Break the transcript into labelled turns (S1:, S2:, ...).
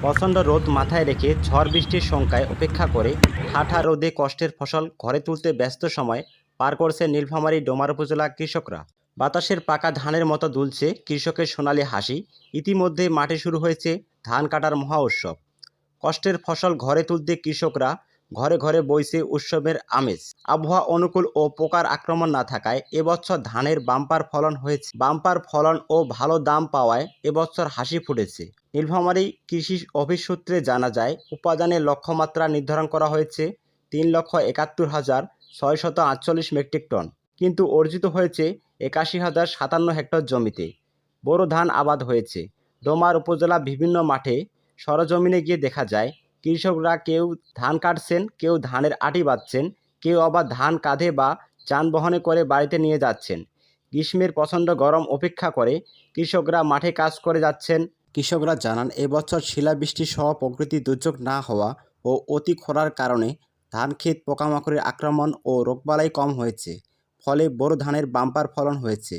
S1: প্রচণ্ড রোদ মাথায় রেখে ঝড় বৃষ্টির শঙ্কায় অপেক্ষা করে হাঠা রোদে কষ্টের ফসল ঘরে তুলতে ব্যস্ত সময় পার করছে নীলফামারী ডোমার উপজেলা কৃষকরা। বাতাসের পাকা ধানের মতো দুলছে কৃষকের সোনালি হাসি। ইতিমধ্যে মাঠে শুরু হয়েছে ধান কাটার মহা উৎসব। কষ্টের ফসল ঘরে তুলতে কৃষকরা ঘরে ঘরে বইছে উৎসবের আমেজ। আবহাওয়া অনুকূল ও পোকার আক্রমণ না থাকায় এবছর ধানের বাম্পার ফলন হয়েছে। বাম্পার ফলন ও ভালো দাম পাওয়ায় এবছর হাসি ফুটেছে। নীলফামারী কৃষি অফিস সূত্রে জানা যায় উপাদানের লক্ষ্যমাত্রা নির্ধারণ করা হয়েছে তিন লক্ষ একাত্তর হাজার ছয়শত আটচল্লিশ মেট্রিক টন। কিন্তু অর্জিত হয়েছে একাশি হাজার সাতান্ন হেক্টর জমিতে। বোরো ধান আবাদ হয়েছে। ডোমার উপজেলা বিভিন্ন মাঠে সরজমিনে গিয়ে দেখা যায় কৃষকরা কেউ ধান কাটছেন, কেউ ধানের আটি বাঁধছেন, কেউ আবার ধান কাঁধে বা যানবাহনে করে বাড়িতে নিয়ে যাচ্ছেন। গ্রীষ্মের প্রচণ্ড গরম উপেক্ষা করে কৃষকরা মাঠে কাজ করে যাচ্ছেন। কৃষকরা জানান, এবছর শিলাবৃষ্টি সহ প্রকৃতি দুর্যোগ না হওয়া ও অতি খরার কারণে ধান ক্ষেত পোকামাকড়ের আক্রমণ ও রোগবালাই কম হয়েছে, ফলে বোরো ধানের বাম্পার ফলন হয়েছে।